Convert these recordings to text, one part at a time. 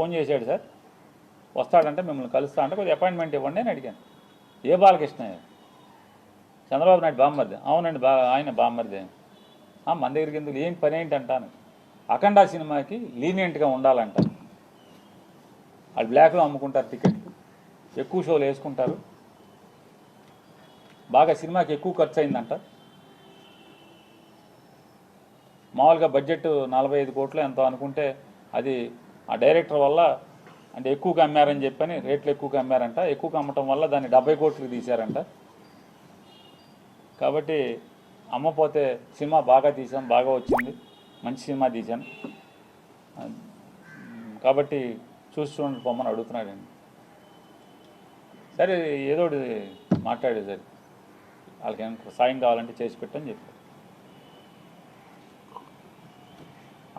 Phone చేశాడు sir. వస్తాడంటే మిమ్మల్ని కలుస్తా అంటే కొద్దిగా అపాయింట్మెంట్ ఇవ్వండి అని అడిగాను. ఏ బాలకృష్ణ? చంద్రబాబు నాయుడు బామ్మర్ది. అవునండి బా ఆయన బామ్మర్ది. మన దగ్గరికి ఎందుకు? ఏం పని ఏంటి అంటాను అఖండ సినిమాకి లీనియంట్గా ఉండాలంట. వాళ్ళు బ్లాక్లో అమ్ముకుంటారు టికెట్ ఎక్కువ షోలు వేసుకుంటారు. బాగా సినిమాకి ఎక్కువ ఖర్చు అయిందంట మామూలుగా బడ్జెట్ నలభై ఐదు కోట్లు ఎంతో అనుకుంటే అది ఆ డైరెక్టర్ వల్ల అంటే ఎక్కువగా అమ్మారని చెప్పని రేట్లు ఎక్కువగా అమ్మారంట. ఎక్కువగా అమ్మటం వల్ల దాన్ని డెబ్బై కోట్లు తీశారంట. కాబట్టి అమ్మపోతే సినిమా బాగా తీసాం బాగా వచ్చింది. మంచి సినిమా తీశాను కాబట్టి చూసి చూడండి పొమ్మని అడుగుతున్నాడండి సరే ఏదో ఒకటి సరే వాళ్ళకి సాయం కావాలంటే చేసి పెట్టని చెప్పారు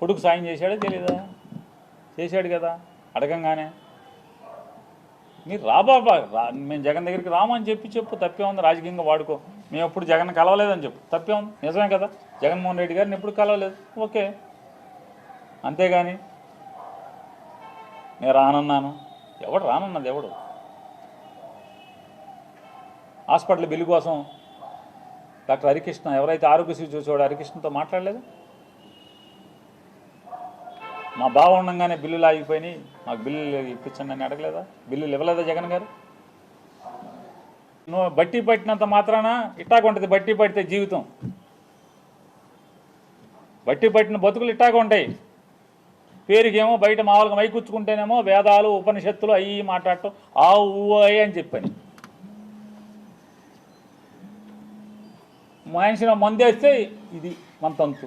కొడుకు సాయం చేశాడా తెలీదా? చేశాడు కదా అడగంగానే. మీరు రాబాబా రా మేము జగన్ దగ్గరికి రామని చెప్పి చెప్పు తప్పే ఉంది రాజకీయంగా వాడుకో. మేము ఎప్పుడు జగన్ కలవలేదని చెప్పు తప్పే ఉంది. నిజమే కదా? జగన్మోహన్ రెడ్డి గారిని ఎప్పుడు కలవలేదు. ఓకే. అంతేగాని నేను రానన్నాను. ఎవడు రానన్నది ఎవడు? హాస్పిటల్ బిల్లు కోసం డాక్టర్ హరికృష్ణ ఎవరైతే ఆరోగ్యశ్రీ చూసేవాడు హరికృష్ణతో మాట్లాడలేదు? మా బావ ఉండగానే బిల్లులు ఆగిపోయినాయి. మాకు బిల్లులు ఇప్పించండి అని అడగలేదా? బిల్లులు ఇవ్వలేదా జగన్ గారు? నువ్వు బట్టి పట్టినంత మాత్రాన ఇట్టాగా ఉంటుంది బట్టి పడితే జీవితం. బట్టి పట్టిన బతుకులు ఇట్టాగా ఉంటాయి. పేరుకేమో బయట మామూలుగా మైకుచ్చుకుంటేనేమో వేదాలు ఉపనిషత్తులు అయ్యి మాట్లాడటం ఆ ఊ అని చెప్పని. మనిషిని మందేస్తే ఇది మన తంతు.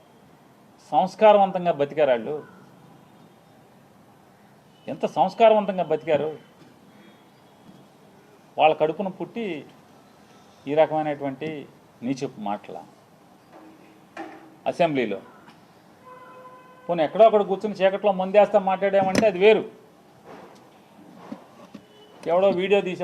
సంస్కారవంతంగా బతికారు వాళ్ళు. ఎంత సంస్కారవంతంగా బతికారు. వాళ్ళ కడుపున పుట్టి ఈ రకమైనటువంటి నీచెప్పు మాటల అసెంబ్లీలో. పోనీ ఎక్కడో అక్కడ కూర్చుని చీకట్లో ముందేస్తా మాట్లాడామంటే అది వేరు. ఎవడో వీడియో తీసి